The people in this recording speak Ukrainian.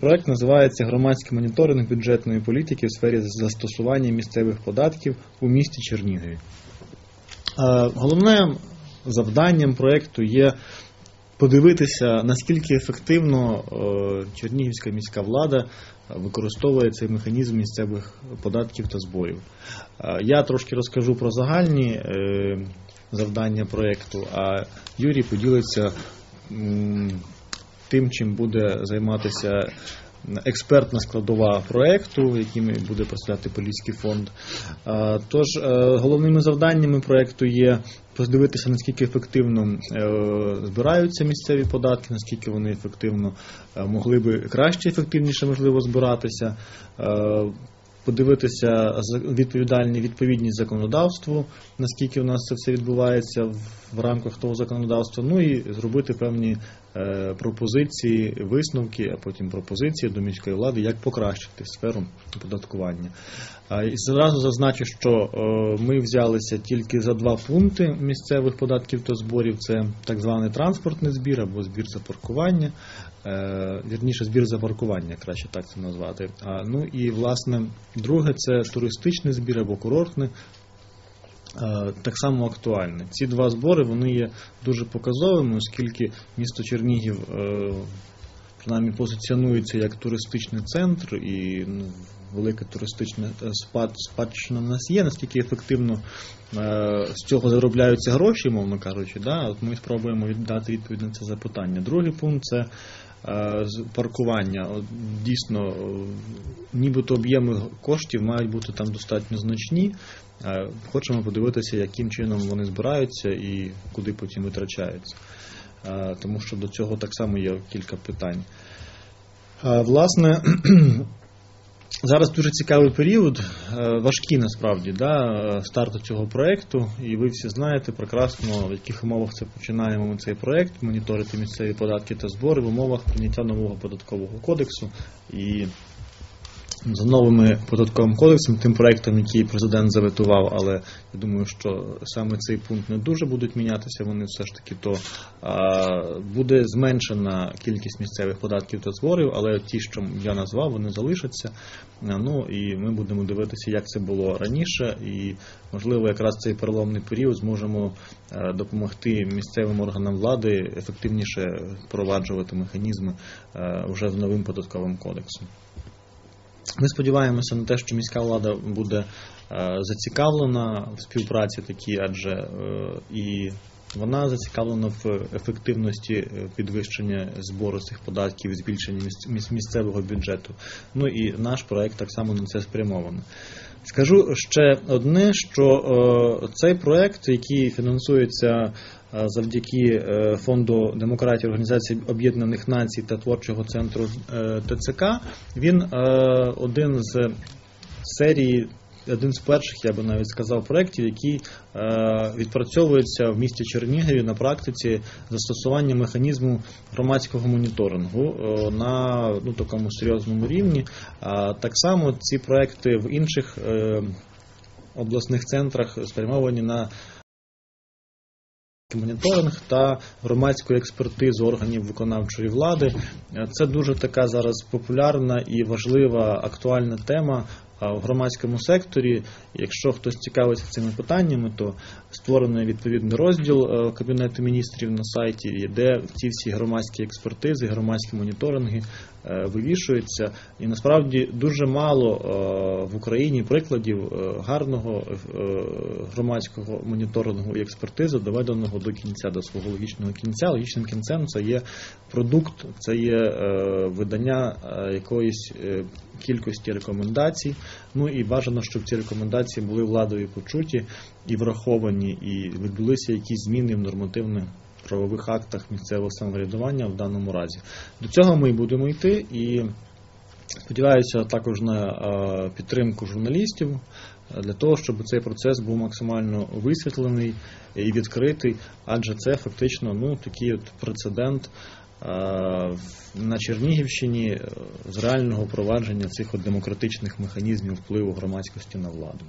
Проект називається Громадський моніторинг бюджетної політики в сфері застосування місцевих податків у місті Чернігові. Е, Головним завданням проекту є подивитися, наскільки ефективно е, Чернігівська міська влада використовує цей механізм місцевих податків та зборів. Е, Я трошки розкажу про загальні завдання проекту, а Юрій поділиться тим, чим буде займатися експертна складова проекту, яким буде представляти Поліський фонд. Тож е, головними завданнями проекту є подивитися, наскільки ефективно е, збираються місцеві податки, наскільки вони ефективно е, могли би краще, ефективніше можливо збиратися. Подивитися відповідальні відповідність законодавству, наскільки у нас це все відбувається в- рамках того законодавства, ну і зробити певні пропозиції, висновки, а потім пропозиції до міської влади, як покращити сферу оподаткування. І зразу зазначу, що е, ми взялися тільки за два пункти місцевих податків та зборів: це так званий транспортний збір або збір за паркування, е, вірніше збір за паркування, краще так це назвати. Ну і власне друге це туристичний збір або курортний. Е, так само актуальне. Ці два збори вони є дуже показовими, оскільки місто Чернігів е, принаймні позиціонується як туристичний центр і ну, велика туристична е, спад, спадщина в нас є, наскільки ефективно з цього заробляються гроші, мовно кажучи. Да? От ми спробуємо віддати відповідь на це запитання. Другий пункт це паркування. Дійсно, нібито об'єми коштів мають бути там достатньо значні. Е, Хочемо подивитися, яким чином вони збираються і куди потім витрачаються. Е, Тому що до цього так само є кілька питань. Е, Власне, зараз дуже цікавий період, важкий насправді, да, старту цього проєкту, і ви всі знаєте прекрасно, в яких умовах це починаємо ми цей проєкт, моніторити місцеві податки та збори в умовах прийняття нового податкового кодексу. І за новими податковим кодексом, тим проектом, який президент заветував, але я думаю, що саме цей пункт не дуже будуть мінятися. Вони все ж таки то буде зменшена кількість місцевих податків та зборів, але ті, що я назвав, вони залишаться. Ну і ми будемо дивитися, як це було раніше, і можливо, якраз цей переломний період зможемо допомогти місцевим органам влади ефективніше впроваджувати механізми вже з новим податковим кодексом. Ми сподіваємося на те, що міська влада буде е, зацікавлена в співпраці такій, адже е, і вона зацікавлена в ефективності е, підвищення збору цих податків, збільшення місцевого бюджету. Ну і наш проект так само на це спрямований. Скажу ще одне, що е, цей проект, який фінансується е, завдяки е, фонду демократії Організації Об'єднаних Націй та творчого центру ТЦК, він один з серії. Один з перших, я би навіть сказав, проєктів, який е, відпрацьовується в місті Чернігові на практиці застосування механізму громадського моніторингу е, на ну, такому серйозному рівні. Так само ці проекти в інших е, обласних центрах спрямовані на моніторинг та громадську експертизу органів виконавчої влади. Це дуже така зараз популярна і важлива актуальна тема а, в громадському секторі. Якщо хтось цікавиться цими питаннями, то створений відповідний розділ е, Кабінету міністрів на сайті, де ці всі громадські експертизи, громадські моніторинги е, вивішуються. І насправді дуже мало е, в Україні прикладів е, гарного громадського моніторингу і експертизи, доведеного до кінця, до свого логічного кінця. Логічним кінцем це є продукт, це є видання якоїсь кількості рекомендацій. Ну і бажано, щоб ці рекомендації були владою почуті і враховані, і відбулися якісь зміни в нормативних правових актах місцевого самоврядування в даному разі. До цього ми й будемо йти і сподіваюся також на е, підтримку журналістів е, для того, щоб цей процес був максимально висвітлений і відкритий, адже це фактично ну, такий от прецедент е, на Чернігівщині з реального провадження цих от демократичних механізмів впливу громадськості на владу.